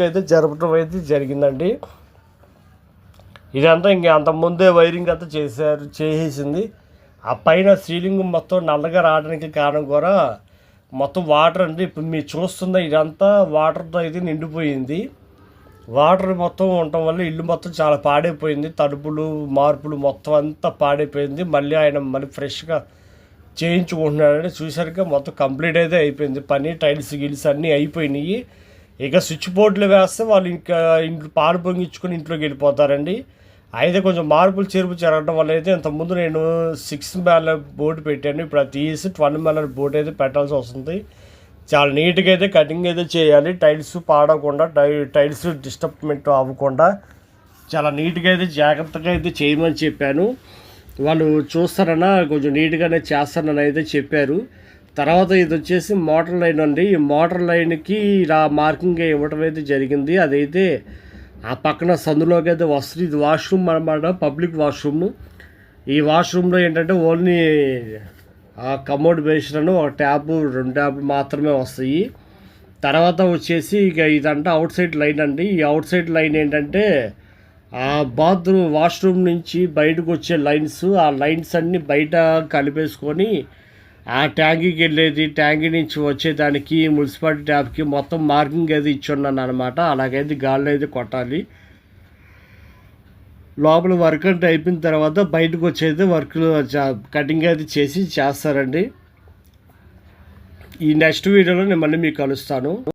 అయితే జరపడం అయితే జరిగిందండి. ఇదంతా ఇంక అంత ముందే వైరింగ్ అంతా చేశారు చేసేసింది. ఆ పైన సీలింగ్ మొత్తం నల్లగా రావడానికి కారణం కూడా మొత్తం వాటర్ అండి. ఇప్పుడు మీరు చూస్తున్న ఇదంతా వాటర్తో అయితే నిండిపోయింది. వాటర్ మొత్తం ఉండటం వల్ల ఇల్లు మొత్తం చాలా పాడైపోయింది. తలుపులు మార్పులు మొత్తం అంతా పాడైపోయింది. మళ్ళీ ఆయన మళ్ళీ ఫ్రెష్గా చేయించుకుంటున్నాడని చూసరికి మొత్తం కంప్లీట్ అయితే అయిపోయింది. పని టైల్స్ గిల్స్ అన్నీ అయిపోయినాయి. ఇక స్విచ్ బోర్డులు వేస్తే వాళ్ళు ఇంకా ఇంట్లో పాలు పొంగించుకొని ఇంట్లోకి వెళ్ళిపోతారండి. అయితే కొంచెం మార్పులు చేర్పు జరగడం వల్ల అయితే ఇంతకుముందు నేను సిక్స్ మేల బోర్డు పెట్టాను. ఇప్పుడు అది తీసి ట్వెల్వ్ మేల బోర్డు అయితే పెట్టాల్సి వస్తుంది. చాలా నీట్గా అయితే కటింగ్ అయితే చేయాలి. టైల్స్ పాడకుండా టై టైల్స్ డిస్టర్బ్మెంట్ అవ్వకుండా చాలా నీట్గా అయితే జాగ్రత్తగా అయితే చేయమని చెప్పాను. వాళ్ళు చూస్తారన్నా కొంచెం నీట్గానే చేస్తారని అయితే చెప్పారు. తర్వాత ఇది వచ్చేసి మోటార్ లైన్ అండి. ఈ మోటార్ లైన్కి ఇలా మార్కింగ్ ఇవ్వడం అయితే జరిగింది. అదైతే ఆ పక్కన సందులోకి అయితే వస్తుంది. ఇది వాష్రూమ్ అనమాట పబ్లిక్ వాష్రూమ్. ఈ వాష్రూమ్లో ఏంటంటే ఓన్లీ ఆ కమోడ్ బేసిన్ ఒక ట్యాప్ రెండు ట్యాప్ మాత్రమే వస్తాయి. తర్వాత వచ్చేసి ఇక ఇదంటే అవుట్ సైడ్ లైన్ అండి. ఈ అవుట్ సైడ్ లైన్ ఏంటంటే ఆ బాత్రూమ్ వాష్రూమ్ నుంచి బయటకు వచ్చే లైన్స్ ఆ లైన్స్ అన్నీ బయట కలిపేసుకొని ఆ ట్యాంకీకి వెళ్ళేది ట్యాంకీ నుంచి వచ్చేదానికి మున్సిపాలిటీ ట్యాప్కి మొత్తం మార్కింగ్ అది ఇచ్చున్నాను అనమాట అలాగైతే గాల్లో అయితే కొట్టాలి. లోపల వర్క్ అంటే అయిపోయిన తర్వాత బయటకు వచ్చేది వర్క్ కటింగ్ అది చేసి చేస్తారండి. ఈ నెక్స్ట్ వీడియోలో నేను మళ్ళీ మీకు కలుస్తాను.